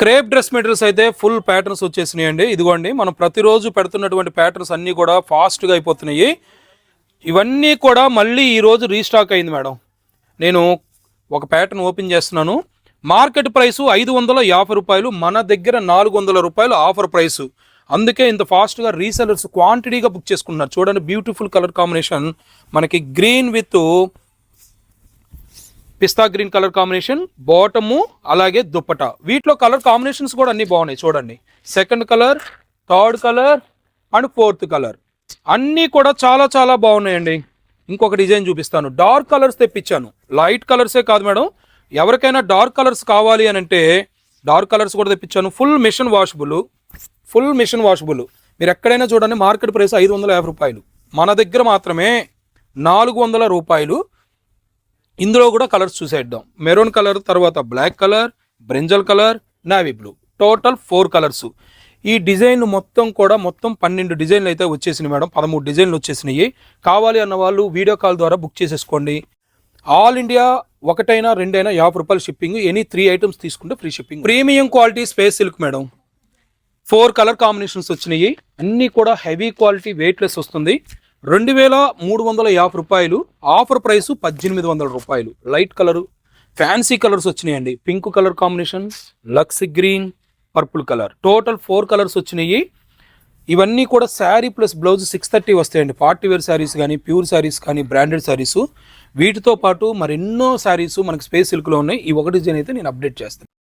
Crepe dress materials అయితే full patterns వచ్చేసినాయి అండి ఇదిగోండి మనం ప్రతిరోజు పెడుతున్నటువంటి ప్యాటర్న్స్ అన్నీ కూడా ఫాస్ట్గా అయిపోతున్నాయి. ఇవన్నీ కూడా మళ్ళీ ఈరోజు రీస్టాక్ అయింది మేడం. నేను ఒక ప్యాటర్న్ ఓపెన్ చేస్తున్నాను. మార్కెట్ ప్రైసు ఐదు వందల యాభై రూపాయలు మన దగ్గర నాలుగు వందల రూపాయలు ఆఫర్ ప్రైసు. అందుకే ఇంత ఫాస్ట్గా రీసెలర్స్ క్వాంటిటీగా బుక్ చేసుకుంటున్నారు. చూడండి బ్యూటిఫుల్ కలర్ కాంబినేషన్. మనకి green with pista green colour combination bottom అలాగే దుప్పట. వీటిలో కలర్ కాంబినేషన్స్ కూడా అన్ని బాగున్నాయి చూడండి. Second colour third colour and fourth colour. అన్నీ కూడా చాలా చాలా బాగున్నాయండి. ఇంకొక డిజైన్ చూపిస్తాను. డార్క్ కలర్స్ తెప్పించాను. లైట్ కలర్సే కాదు మేడం. ఎవరికైనా డార్క్ కలర్స్ కావాలి అని అంటే డార్క్ కలర్స్ కూడా తెప్పించాను. Full machine washable. Full machine washable. మీరు ఎక్కడైనా చూడండి మార్కెట్ ప్రైస్ ఐదు వందల యాభై రూపాయలు. మన దగ్గర మాత్రమే నాలుగు వందల రూపాయలు. ఇందులో కూడా కలర్స్ చూసేద్దాం. మెరూన్ కలర్ తర్వాత black colour brinjal colour navy blue. Total four colours. ఈ డిజైన్ మొత్తం కూడా మొత్తం పన్నెండు డిజైన్లు అయితే వచ్చేసినాయి మేడం. పదమూడు డిజైన్లు వచ్చేసినాయి. కావాలి అన్న వాళ్ళు వీడియో కాల్ ద్వారా బుక్ చేసేసుకోండి. ఆల్ ఇండియా ఒకటైనా రెండైనా యాభై రూపాయలు షిప్పింగ్. ఎనీ త్రీ ఐటమ్స్ తీసుకుంటే free shipping. Premium quality space silk madam. Four colour combinations వచ్చినాయి. అన్నీ కూడా హెవీ క్వాలిటీ వెయిట్లెస్ వస్తుంది. రెండు వేల మూడు వందల యాభై రూపాయలు. ఆఫర్ ప్రైస్ పద్దెనిమిది వందల రూపాయలు. లైట్ కలరు ఫ్యాన్సీ కలర్స్ వచ్చినాయండి. Pink colour combination lux green purple colour. Total four colours వచ్చినాయి. ఇవన్నీ కూడా sari plus blouse six thirty వస్తాయండి. పార్టీ వేర్ శారీస్ కానీ ప్యూర్ శారీస్ కానీ బ్రాండెడ్ శారీస్. వీటితో పాటు మరెన్నో శారీస్ మనకి స్పేస్ సిల్క్లో ఉన్నాయి. ఈ ఒక డిజైన్ అయితే నేను అప్డేట్ చేస్తాను.